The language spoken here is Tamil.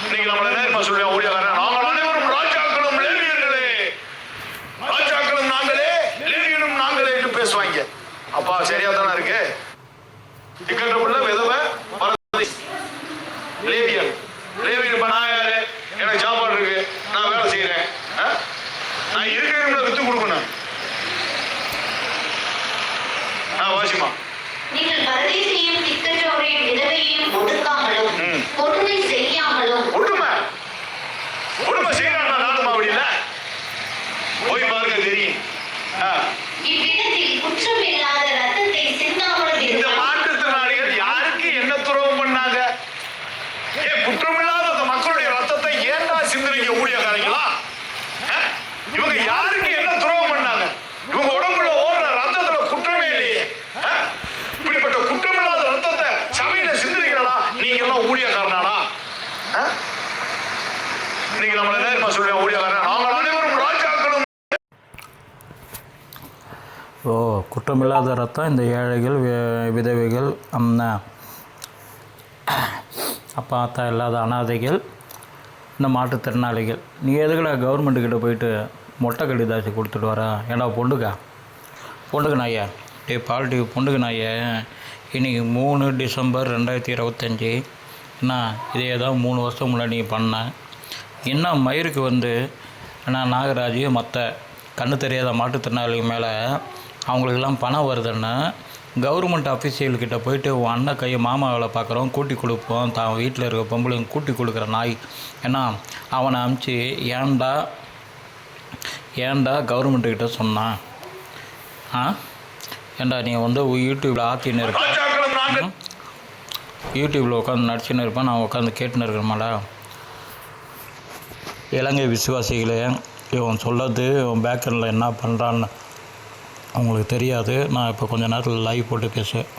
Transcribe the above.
இன்னைக்கு நம்மள நேர்மா சொல்லுவேன் ஊழியக்காரன் நாங்கள் அனைவரும் ராஜாக்களும் லேவியர்களே. ராஜாக்களும் நாங்களே லேவியனும் நாங்களே என்று பேசுவாங்க. அப்பா சரியா தானே இருக்கு? இக்கட்ட விதவை பரதேசி. லேவியன் லேவியன் இப்ப நான் யாரு? எனக்கு சாப்பாடு இருக்கு. நான் வேலை செய்யறேன். ஆ? நான் இருக்கிற வித்து கொடுக்கணும் ஆ வாசிமா நீங்கள் பரதேசியும் நீங்க நம்மள நேர்மா சொல்லுவேன் ஊழியக்காரன் நாங்கள் அனைவரும் ராஜாக்களும் ஓ குற்றமில்லாத ரத்தம் இந்த ஏழைகள் வி- விதவைகள் அம்னா அப்பா அத்தா இல்லாத அனாதைகள் இந்த மாற்றுத்திறனாளிகள். நீ எதுக்கடா கவர்மெண்ட்டுக்கிட்ட போயிட்டு மொட்டை கடிதாச்சு கொடுத்துட்டு வரா ஏடா பொண்டுக்கா? பொண்டுக்கு நாயா? டே பால்டி பொண்டுக்கு நாயே? இன்னைக்கு மூணு டிசம்பர் ரெண்டாயிரத்தி இருபத்தஞ்சி. என்ன இதே தான் மூணு வருஷம் முன்னாடி நீ பண்ண. என்ன மயிருக்கு வந்து நான் நாகராஜையும் மற்ற கண்ணு தெரியாத மாற்றுத்திறனாளிகள் மேலே அவங்களுக்கெல்லாம் பணம் வருதுன்னா கவர்மெண்ட் அஃபீஷியல்கிட்ட போயிட்டு உன் அண்ணன் கையை மாமா வேலை பார்க்குறோம் கூட்டி கொடுப்போம். தான் வீட்டில் இருக்க பொம்பளைங்க கூட்டி கொடுக்குற நாய். ஏன்னா அவனை அமுச்சு ஏன்டா ஏன்டா கவர்மெண்ட்டுக்கிட்ட சொன்னான்? ஆ? ஏன்டா நீ வந்து யூடியூப்பில் ஆத்தின்னு இருக்க? யூடியூப்பில் உட்காந்து நடிச்சுன்னு இருப்பேன் நான் உட்காந்து கேட்டுன்னு இருக்கிறேன்மாடா இலங்கை விசுவாசிகளே இவன் சொல்லது இவன் பேக்ரவுண்டில் என்ன பண்ணுறான்னு அவங்களுக்கு தெரியாது. நான் இப்போ கொஞ்சம் நேரத்தில் லைவ் போட்டு பேசுவேன்